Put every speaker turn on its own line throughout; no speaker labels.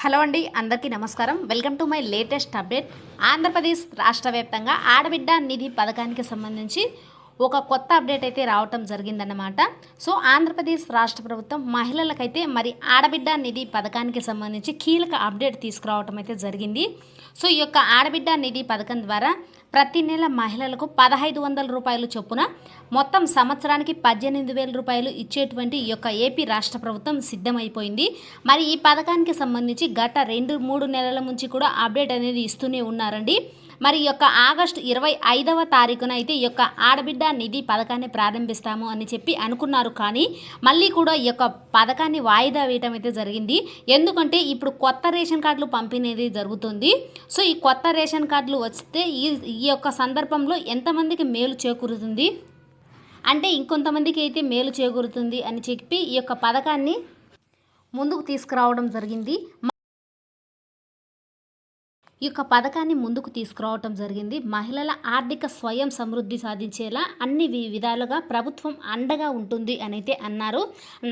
Hello అండి అందరికీ నమస్కారం. Welcome to my latest update. Andhra Pradesh రాష్ట్ర వ్యాప్తంగా ఆడబిడ్డ నిధి పథకానికి సంబంధించి ఒక కొత్త అప్డేట్ అయితే రావటం జరిగిందన్నమాట. సో ఆంధ్రప్రదేశ్ రాష్ట్ర ప్రభుత్వం మహిళలకైతే మరి ఆడబిడ్డ నిధి పథకానికి సంబంధించి కీలక అప్డేట్ తీసుకురావటం అయితే జరిగింది. సో ఈ యొక్క ఆడబిడ్డ నిధి పథకం ద్వారా ప్రతి నెల మహిళలకు పదహైదు వందల రూపాయలు చొప్పున మొత్తం సంవత్సరానికి పద్దెనిమిది వేల రూపాయలు ఇచ్చేటువంటి ఈ యొక్క ఏపీ రాష్ట్ర ప్రభుత్వం సిద్ధమైపోయింది. మరి ఈ పథకానికి సంబంధించి గత రెండు మూడు నెలల నుంచి కూడా అప్డేట్ అనేది ఇస్తూనే ఉన్నారండి. మరి యొక్క ఆగస్టు ఇరవై ఐదవ తారీఖున అయితే ఈ యొక్క ఆడబిడ్డ నిధి పథకాన్ని ప్రారంభిస్తాము అని చెప్పి అనుకున్నారు. కానీ మళ్ళీ కూడా ఈ యొక్క పథకాన్ని వాయిదా వేయటం అయితే జరిగింది. ఎందుకంటే ఇప్పుడు కొత్త రేషన్ కార్డులు పంపిణీ జరుగుతుంది. సో ఈ కొత్త రేషన్ కార్డులు వస్తే ఈ ఈ యొక్క సందర్భంలో ఎంతమందికి మేలు చేకూరుతుంది? అంటే ఇంకొంతమందికి అయితే మేలు చేకూరుతుంది అని చెప్పి ఈ యొక్క పథకాన్ని ముందుకు తీసుకురావడం జరిగింది. ఈ యొక్క పథకాన్ని ముందుకు తీసుకురావటం జరిగింది. మహిళల ఆర్థిక స్వయం సమృద్ధి సాధించేలా అన్ని విధాలుగా ప్రభుత్వం అండగా ఉంటుంది అని అయితే అన్నారు.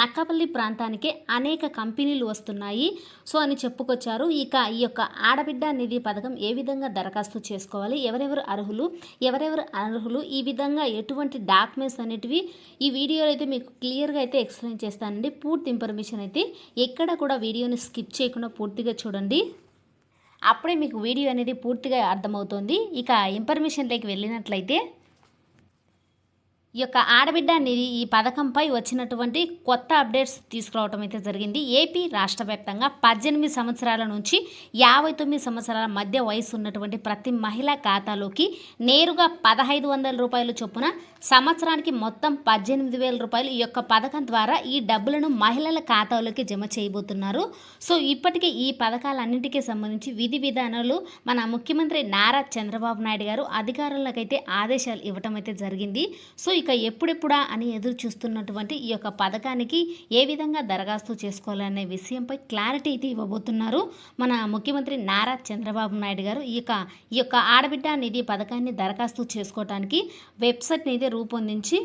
నక్కపల్లి ప్రాంతానికి అనేక కంపెనీలు వస్తున్నాయి. సో అని చెప్పుకొచ్చారు. ఇక ఈ యొక్క ఆడబిడ్డ నిధి పథకం ఏ విధంగా దరఖాస్తు చేసుకోవాలి? ఎవరెవరు అర్హులు? ఎవరెవరు అర్హులు ఈ విధంగా ఎటువంటి డాక్యుమెంట్స్ అనేటివి? ఈ వీడియోలో అయితే మీకు క్లియర్గా అయితే ఎక్స్ప్లెయిన్ చేస్తానండి. పూర్తి ఇన్ఫర్మేషన్ అయితే ఎక్కడ కూడా వీడియోని స్కిప్ చేయకుండా పూర్తిగా చూడండి. అప్పుడే మీకు వీడియో అనేది పూర్తిగా అర్థమవుతుంది. ఇక ఇన్ఫర్మేషన్లోకి వెళ్ళినట్లయితే ఈ యొక్క ఆడబిడ్డ అనేది ఈ పథకంపై వచ్చినటువంటి కొత్త అప్డేట్స్ తీసుకురావడం అయితే జరిగింది. ఏపీ రాష్ట్ర వ్యాప్తంగా పద్దెనిమిది సంవత్సరాల నుంచి యాభై తొమ్మిది సంవత్సరాల మధ్య వయసు ఉన్నటువంటి ప్రతి మహిళ ఖాతాలోకి నేరుగా పదహైదు వందల రూపాయల చొప్పున సంవత్సరానికి మొత్తం పద్దెనిమిది వేల రూపాయలు ఈ యొక్క పథకం ద్వారా ఈ డబ్బులను మహిళల ఖాతాలోకి జమ చేయబోతున్నారు. సో ఇప్పటికే ఈ పథకాలన్నింటికీ సంబంధించి విధి విధానాలు మన ముఖ్యమంత్రి నారా చంద్రబాబు నాయుడు గారు అధికారులకైతే ఆదేశాలు ఇవ్వటం అయితే జరిగింది. సో ఇక ఎప్పుడెప్పుడా అని ఎదురు చూస్తున్నటువంటి ఈ యొక్క పథకానికి ఏ విధంగా దరఖాస్తు చేసుకోవాలనే విషయంపై క్లారిటీ అయితే ఇవ్వబోతున్నారు మన ముఖ్యమంత్రి నారా చంద్రబాబు నాయుడు గారు. ఈ యొక్క ఈ యొక్క ఆడబిడ్డ నిధి పథకాన్ని దరఖాస్తు చేసుకోవడానికి వెబ్సైట్ని అయితే రూపొందించి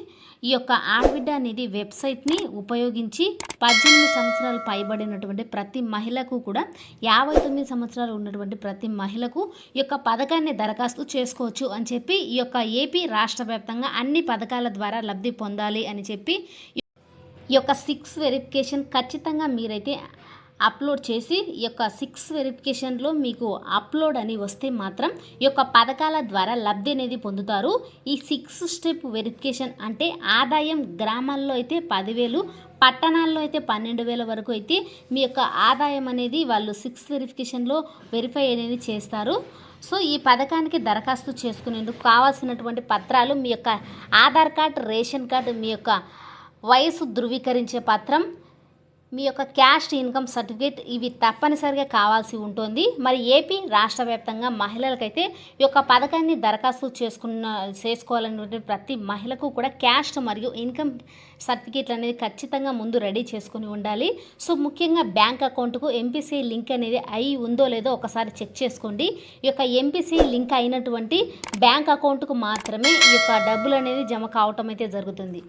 ఈ యొక్క ఆడబిడ్డ నిధి వెబ్సైట్ని ఉపయోగించి పద్దెనిమిది సంవత్సరాలు పైబడినటువంటి ప్రతి మహిళకు కూడా యాభై తొమ్మిది సంవత్సరాలు ఉన్నటువంటి ప్రతి మహిళకు ఈ యొక్క పథకాన్ని దరఖాస్తు చేసుకోవచ్చు అని చెప్పి ఈ యొక్క ఏపీ రాష్ట్ర వ్యాప్తంగా అన్ని పథకాల ద్వారా లబ్ధి పొందాలి అని చెప్పి ఈ యొక్క సిక్స్ వెరిఫికేషన్ ఖచ్చితంగా మీరైతే అప్లోడ్ చేసి ఈ యొక్క సిక్స్ వెరిఫికేషన్లో మీకు అప్లోడ్ అని వస్తే మాత్రం ఈ యొక్క పథకాల ద్వారా లబ్ధి అనేది పొందుతారు. ఈ సిక్స్ స్టెప్ వెరిఫికేషన్ అంటే ఆదాయం గ్రామాల్లో అయితే పదివేలు పట్టణాల్లో అయితే పన్నెండు వేల వరకు అయితే మీ యొక్క ఆదాయం అనేది వాళ్ళు సిక్స్ వెరిఫికేషన్లో వెరిఫై అనేది చేస్తారు. సో ఈ పథకానికి దరఖాస్తు చేసుకునేందుకు కావాల్సినటువంటి పత్రాలు మీ యొక్క ఆధార్ కార్డ్ రేషన్ కార్డు మీ యొక్క వయసు ధృవీకరించే పత్రం మీ యొక్క క్యాస్ట్ ఇన్కమ్ సర్టిఫికేట్ ఇవి తప్పనిసరిగా కావాల్సి ఉంటుంది. మరి ఏపీ రాష్ట్ర వ్యాప్తంగా మహిళలకైతే ఈ యొక్క పథకాన్ని దరఖాస్తు చేసుకున్న చేసుకోవాలనేటువంటి ప్రతి మహిళకు కూడా క్యాస్ట్ మరియు ఇన్కమ్ సర్టిఫికేట్లు అనేది ఖచ్చితంగా ముందు రెడీ చేసుకుని ఉండాలి. సో ముఖ్యంగా బ్యాంక్ అకౌంట్కు ఎంపీసీ లింక్ అనేది అయి ఉందో లేదో ఒకసారి చెక్ చేసుకోండి. ఈ యొక్క ఎంపీసీ లింక్ అయినటువంటి బ్యాంక్ అకౌంట్కు మాత్రమే ఈ యొక్క డబ్బులు అనేది జమ కావటం అయితే జరుగుతుంది.